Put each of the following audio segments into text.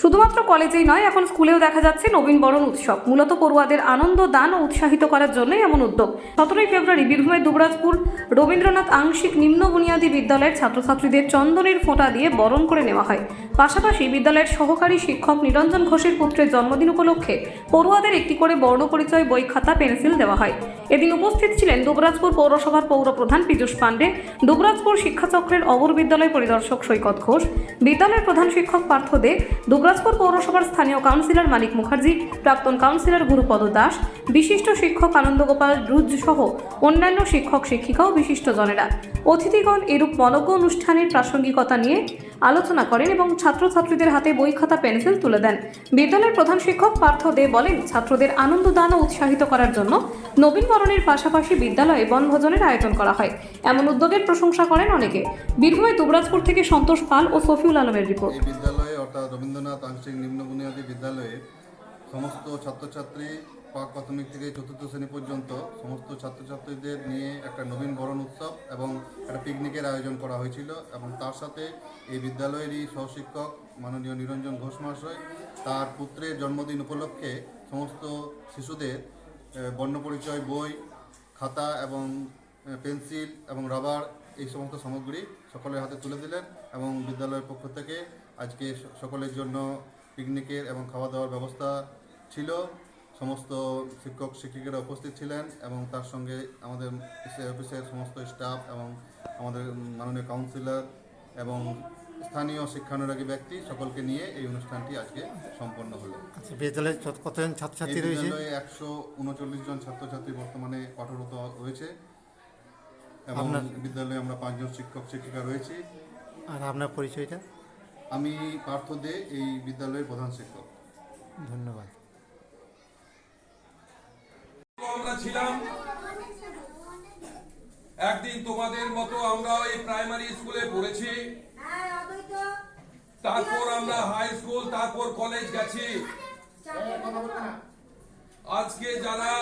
শুধুমাত্র কলেজেই নয়, এখন স্কুলেও দেখা যাচ্ছে নবীন বরণ উৎসব। মূলত পড়ুয়াদের আনন্দ, দান ও উৎসাহিত করার জন্যই এমন উদ্যোগ। সতেরোই ফেব্রুয়ারি বীরভূমের দুবরাজপুর রবীন্দ্রনাথ আংশিক নিম্ন বুনিয়াদী বিদ্যালয়ের ছাত্রছাত্রীদের চন্দনের ফোঁটা দিয়ে বরণ করে নেওয়া হয়। পাশাপাশি বিদ্যালয়ের সহকারী শিক্ষক নিরঞ্জন ঘোষের পুত্রের জন্মদিন উপলক্ষে পড়ুয়াদের একটি করে বর্ণ পরিচয় বই খাতা, পেন্সিল দেওয়া হয়। এদিন উপস্থিত ছিলেন দুবরাজপুর পৌরসভার পৌরপ্রধান পীযূষ পাণ্ডে, দুবরাজপুর শিক্ষাচক্রের অবর বিদ্যালয় পরিদর্শক সৈকত ঘোষ, বিদ্যালয়ের প্রধান শিক্ষক পার্থ দে, দুবরাজপুর পৌরসভার স্থানীয় কাউন্সিলর মানিক মুখার্জি, প্রাক্তন কাউন্সিলর গুরুপদ দাস, বিশিষ্ট শিক্ষক আনন্দগোপাল রুজ সহ অন্যান্য শিক্ষক শিক্ষিকা ও বিশিষ্টজনেরা অতিথিগণ এরূপ মনজ্ঞ অনুষ্ঠানের প্রাসঙ্গিকতা নিয়ে আলোচনা করেন এবং ছাত্রছাত্রীদের হাতে বই খাতা পেন্সিল তুলে দেন। বিদ্যালয়ের প্রধান শিক্ষক পার্থ দে বলেন, ছাত্রদের আনন্দ দান ও উৎসাহিত করার জন্য নবীন বরণের পাশাপাশি বিদ্যালয়ে বনভোজনের আয়োজন করা হয়। এমন উদ্যোগের প্রশংসা করেন অনেকে। বীরভূমে দুবরাজপুর থেকে সন্তোষ পাল ও সফিউল আলমের রিপোর্ট। বিদ্যালয়ে অর্থাৎ রবীন্দ্রনাথ আংশিক নিম্ন বুনিয়াদী বিদ্যালয়ে সমস্ত ছাত্রছাত্রী প্রাক প্রাথমিক থেকে চতুর্থ শ্রেণি পর্যন্ত সমস্ত ছাত্রছাত্রীদের নিয়ে একটা নবীন বরণ উৎসব এবং একটা পিকনিকের আয়োজন করা হয়েছিল এবং তার সাথে এই বিদ্যালয়েরই সহশিক্ষক মাননীয় নিরঞ্জন ঘোষ মহাশয়, তার পুত্রের জন্মদিন উপলক্ষে সমস্ত শিশুদের বর্ণপরিচয়, বই, খাতা এবং পেন্সিল এবং রাবার এই সমস্ত সামগ্রী সকলের হাতে তুলে দিলেন এবং বিদ্যালয়ের পক্ষ থেকে আজকে সকলের জন্য পিকনিকের এবং খাওয়া দাওয়ার ব্যবস্থা ছিল। সমস্ত শিক্ষক, শিক্ষিকারা উপস্থিত ছিলেন এবং তার সঙ্গে আমাদের অফিসের সমস্ত স্টাফ এবং আমাদের মাননীয় কাউন্সিলর এবং স্থানীয় শিক্ষানুরাগী ব্যক্তি সকলকে নিয়ে এই অনুষ্ঠানটি আজকে সম্পন্ন হলো। আচ্ছা বিদ্যালয়ে কতজন ছাত্রছাত্রী রয়েছে? একশো উনচল্লিশ জন ছাত্রছাত্রী বর্তমানে কঠোরত রয়েছে। এবং আপনার- বিদ্যালয়ে আমরা পাঁচজন শিক্ষক শিক্ষিকা রয়েছি। আর আপনার পরিচয়টা? আমি পার্থ দে এই বিদ্যালয়ের প্রধান শিক্ষক। ধন্যবাদ। আমরা ছিলাম। একদিন তোমাদের মতো আমরা এই প্রাইমারি স্কুলে পড়েছি। তারপর আমরা হাই স্কুল তারপর কলেজ গেছি। আজকে যারা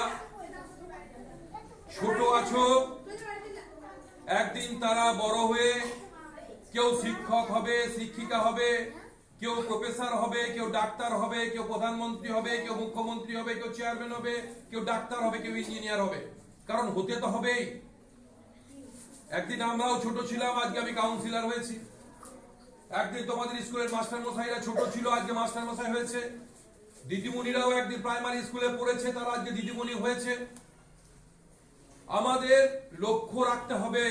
ছোট আছো, একদিন তারা বড় হয়ে কেউ শিক্ষক হবে, শিক্ষিকা হবে, কেউ প্রফেসর হবে, কেউ ডাক্তার হবে, কেউ প্রধানমন্ত্রী হবে, কেউ মুখ্যমন্ত্রী হবে, কেউ চেয়ারম্যান হবে, কেউ ডাক্তার হবে, কেউ ইঞ্জিনিয়ার হবে। কারণ হতে তো হবেই। একদিন আমরাও ছোট ছিলাম, আজকে আমি কাউন্সিলর হয়েছি। একদিন তোমাদের স্কুলের মাস্টার মশাইরা ছোট ছিল, আজকে মাস্টার মশাই হয়েছে। দিদিমণিরাও একদিন প্রাইমারি স্কুলে পড়েছে, তারা আজকে দিদিমণি হয়েছে। আমাদের লক্ষ্য রাখতে হবে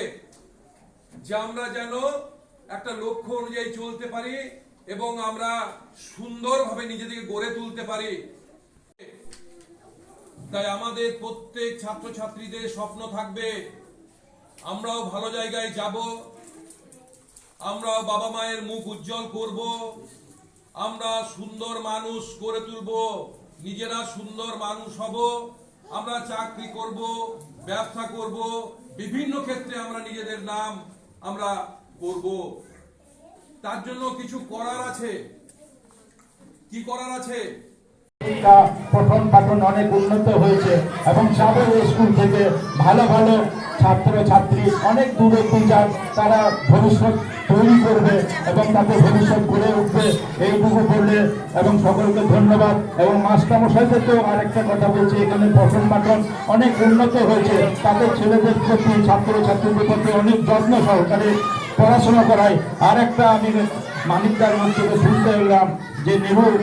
যে আমরা যেন একটা লক্ষ্য অনুযায়ী চলতে পারি এবং আমরা সুন্দরভাবে নিজেদেরকে গড়ে তুলতে পারি। তাই আমাদের প্রত্যেক ছাত্রছাত্রীদের স্বপ্ন থাকবে, আমরাও ভালো জায়গায় যাব। আমরাও বাবা মায়ের মুখ উজ্জ্বল করব, আমরা সুন্দর মানুষ করে তুলব, নিজেরা সুন্দর মানুষ হব, আমরা চাকরি করব, ব্যবসা করব, বিভিন্ন ক্ষেত্রে আমরা নিজেদের নাম আমরা করব। তার জন্য কিছু করার আছে। কি করার আছে? শিক্ষা পঠন পাঠন অনেক উন্নত হয়েছে এবং সাবেক স্কুল থেকে ভালো ভালো ছাত্র ছাত্রী অনেক দূর যান তারা ভবিষ্যৎ তৈরি করবে এবং তাদের ভবিষ্যৎ গড়ে উঠবে এইটুকু বললে। এবং সকলকে ধন্যবাদ। এবং মাস্টারমশাইদেরকেও আরেকটা কথা বলছি, এখানে পঠন পাঠন অনেক উন্নত হয়েছে। তাদের ছেলেদের প্রতি ছাত্র ছাত্রীদের প্রতি অনেক যত্ন সহকারে পড়াশোনা করায়। আর একটা আমি মানিকদার থেকে শুনতে এলাম যে নেহরু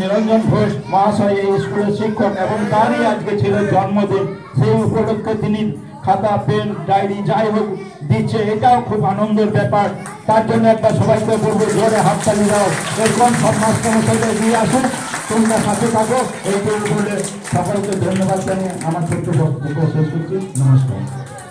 নিরঞ্জন ঘোষ, মহাশয়, এই স্কুলের শিক্ষক এবং তারই আজকে ছিল জন্মদিন। সেই উপলক্ষে তিনি খাতা, পেন, ডায়েরি যাই হোক দিচ্ছে, এটাও খুব আনন্দের ব্যাপার। তার জন্য একটা সবাইকে বলব, জোরে হাততালি দাও। এরকম সব মাস্টারমশাইদের দিয়ে আসুন। তোমরা সাথে থাকো। এইটুকু বলে সকলকে ধন্যবাদ জানিয়ে আমার ছোট্ট বক্তব্য শেষ করছি। নমস্কার।